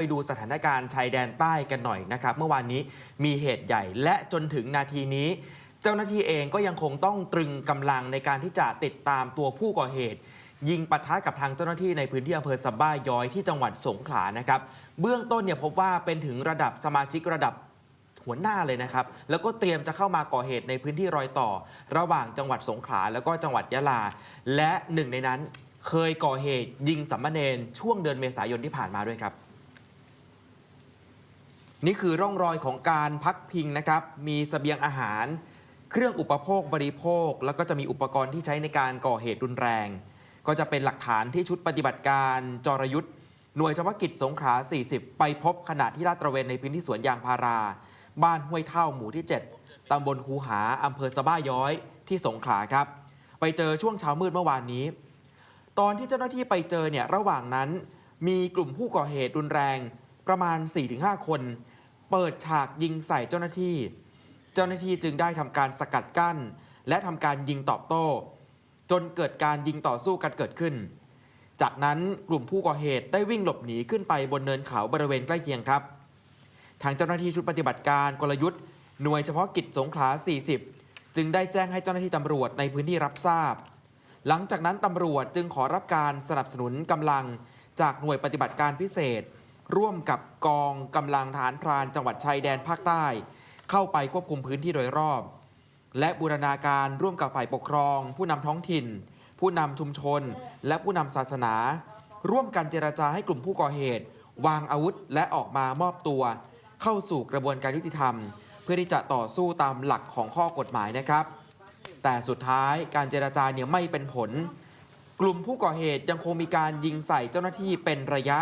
ไปดูสถานการณ์ชายแดนใต้กันหน่อยนะครับ เมื่อวานนี้มีเหตุใหญ่และจนถึงนาทีนี้ เจ้าหน้าที่เองก็ยังคงต้องตรึงกำลังในการที่จะติดตามตัวผู้ก่อเหตุ ยิงปะทะกับทางเจ้าหน้าที่ในพื้นที่อำเภอสับบ้าย้อยที่จังหวัดสงขลานะครับ เบื้องต้นเนี่ยพบว่าเป็นถึงระดับสมาชิกระดับหัวหน้าเลยนะครับ แล้วก็เตรียมจะเข้ามาก่อเหตุในพื้นที่รอยต่อ ระหว่างจังหวัดสงขลาแล้วก็จังหวัดยะลา และหนึ่งในนั้นเคยก่อเหตุยิงสัมมเนนช่วงเดือนเมษายนที่ผ่านมาด้วยครับ นี่คือร่องรอยของการพักพิงนะครับ มีสเสบียงอาหาร เครื่องอุปโภคบริโภค แล้วก็จะมีอุปกรณ์ที่ใช้ในการก่อเหตุรุนแรง ก็จะเป็นหลักฐานที่ชุดปฏิบัติการจรยุทธ์หน่วยเฉพาะกิจสงขลา 40 ไปพบขณะที่ลาดตระเวนในพื้นที่สวนยางพารา บ้านห้วยเท่าหมู่ที่ 7ตำบลคูหาอำเภอสะบ้าย้อยที่สงขลาครับ ไปเจอช่วงเช้ามืดเมื่อวานนี้ ตอนที่เจ้าหน้าที่ไปเจอเนี่ยระหว่างนั้น มีกลุ่มผู้ก่อเหตุรุนแรงประมาณ 4-5 คน เปิดฉากยิงใส่เจ้าหน้าที่ เจ้าหน้าที่จึงได้ทำการสกัดกั้น และทำการยิงตอบโต้ จนเกิดการยิงต่อสู้กันเกิดขึ้น จากนั้นกลุ่มผู้ก่อเหตุได้วิ่งหลบหนีขึ้นไปบนเนินเขาบริเวณใกล้เคียงครับ ทางเจ้าหน้าที่ชุดปฏิบัติการกลยุทธ์หน่วยเฉพาะกิจสงขลา 40 จึงได้แจ้งให้เจ้าหน้าที่ตำรวจในพื้นที่รับทราบ หลังจากนั้นตำรวจจึงขอรับการสนับสนุนกำลังจากหน่วยปฏิบัติการพิเศษ ร่วมกับกองกำลังทหารพรานจังหวัดชายแดนภาคใต้ เข้าไปควบคุมพื้นที่โดยรอบ และบูรณาการร่วมกับฝ่ายปกครอง ผู้นำท้องถิ่น ผู้นำชุมชน และผู้นำศาสนา ร่วมกันเจรจาให้กลุ่มผู้ก่อเหตุ วางอาวุธและออกมามอบตัว เข้าสู่กระบวนการยุติธรรม เพื่อที่จะต่อสู้ตามหลักของข้อกฎหมายนะครับ แต่สุดท้ายการเจรจาเนี่ยไม่เป็นผล กลุ่มผู้ก่อเหตุยังคงมีการยิงใส่เจ้าหน้าที่เป็นระยะ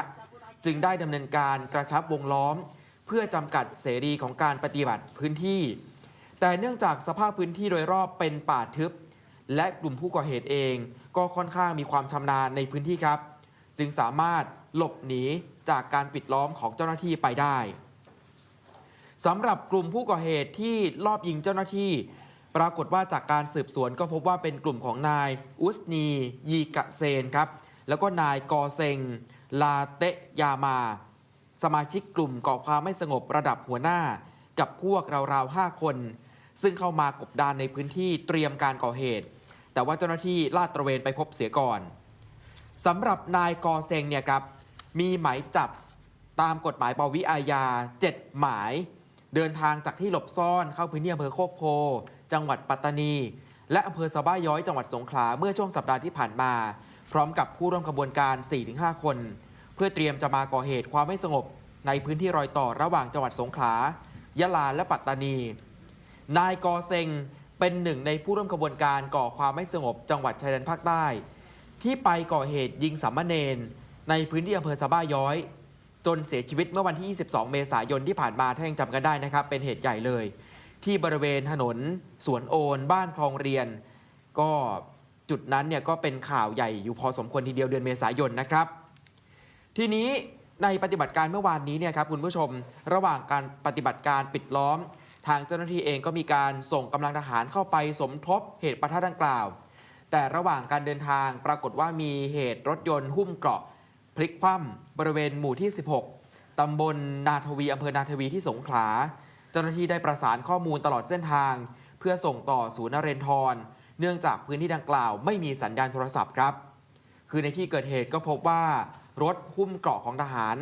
จึงได้ดำเนินการกระชับวงล้อม เพื่อจำกัดเสรีของการปฏิบัติพื้นที่ แต่เนื่องจากสภาพพื้นที่โดยรอบเป็นป่าทึบ และกลุ่มผู้ก่อเหตุเอง ก็ค่อนข้างมีความชำนาญในพื้นที่ครับ จึงสามารถหลบหนีจากการปิดล้อมของเจ้าหน้าที่ไปได้สำหรับกลุ่มผู้ก่อเหตุที่ลอบยิงเจ้าหน้าที่ ปรากฏว่าจากการสืบสวนก็พบว่าเป็นกลุ่มของนายอุสนียีกะเซนครับ แล้วก็นายกอเซง ลาเตะยามา สมาชิกกลุ่มก่อความไม่สงบระดับหัวหน้า กับพวกราวๆ 5 คน ซึ่งเข้ามากบดานในพื้นที่เตรียมการก่อเหตุ แต่ว่าเจ้าหน้าที่ลาดตระเวนไปพบเสียก่อนสำหรับนายกอเซงเนี่ยครับมีหมายจับตามกฎหมายปวิอาญา 7 หมาย เดินทางจากที่หลบซ่อนเข้าพื้นที่อำเภอโคกโพ จังหวัดปัตตานี และอำเภอสะบ้าย้อยจังหวัดสงขลาเมื่อช่วงสัปดาห์ที่ผ่านมา พร้อมกับผู้ร่วมขบวนการ 4-5 คน เพื่อเตรียมจะมาก่อเหตุความไม่สงบ ในพื้นที่รอยต่อระหว่างจังหวัดสงขลายะลาและปัตตานี นายกอเซงเป็นหนึ่งในผู้ร่วมขบวนการก่อความไม่สงบ จังหวัดชายแดนภาคใต้ ที่ไปก่อเหตุยิงสามเณรในพื้นที่อำเภอสะบ้าย้อย จนเสียชีวิตเมื่อวันที่ 22 เมษายนที่ผ่านมาถ้ายังจำกันได้นะครับ เป็นเหตุใหญ่เลย ที่บริเวณถนน สวนโอน บ้านคลองเรียน ก็ จุดนั้นเนี่ยก็เป็นข่าวใหญ่อยู่พอสมควรทีเดียวเดือนเมษายนนะครับ ทีนี้ในปฏิบัติการเมื่อวานนี้เนี่ยครับคุณผู้ชม ระหว่างการปฏิบัติการปิดล้อม ทางเจ้าหน้าที่เองก็มีการส่งกำลังทหารเข้าไปสมทบเหตุประทะดังกล่าว แต่ระหว่างการเดินทางปรากฏว่ามีเหตุรถยนต์หุ้มเกราะ พลิกคว่ำบริเวณหมู่ที่ 16ตำบลนาทวีอำเภอนาทวีที่สงขลา เจ้าหน้าที่ได้ประสานข้อมูลตลอดเส้นทาง เพื่อส่งต่อศูนย์นเรนทร เนื่องจากพื้นที่ดังกล่าวไม่มีสัญญาณโทรศัพท์ครับ คือในที่เกิดเหตุก็พบว่ารถหุ้มเกราะของทหาร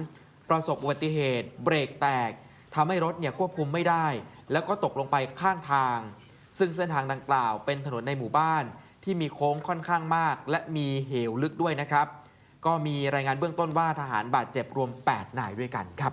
ประสบอุบัติเหตุ เบรกแตกทำให้รถเนี่ยควบคุมไม่ได้ แล้วก็ตกลงไปข้างทาง ซึ่งเส้นทางดังกล่าวเป็นถนนในหมู่บ้านที่มีโค้งค่อนข้างมาก และมีเหวลึกด้วยนะครับ ก็มีรายงานเบื้องต้นว่าทหารบาดเจ็บรวม 8 นายด้วยกันครับ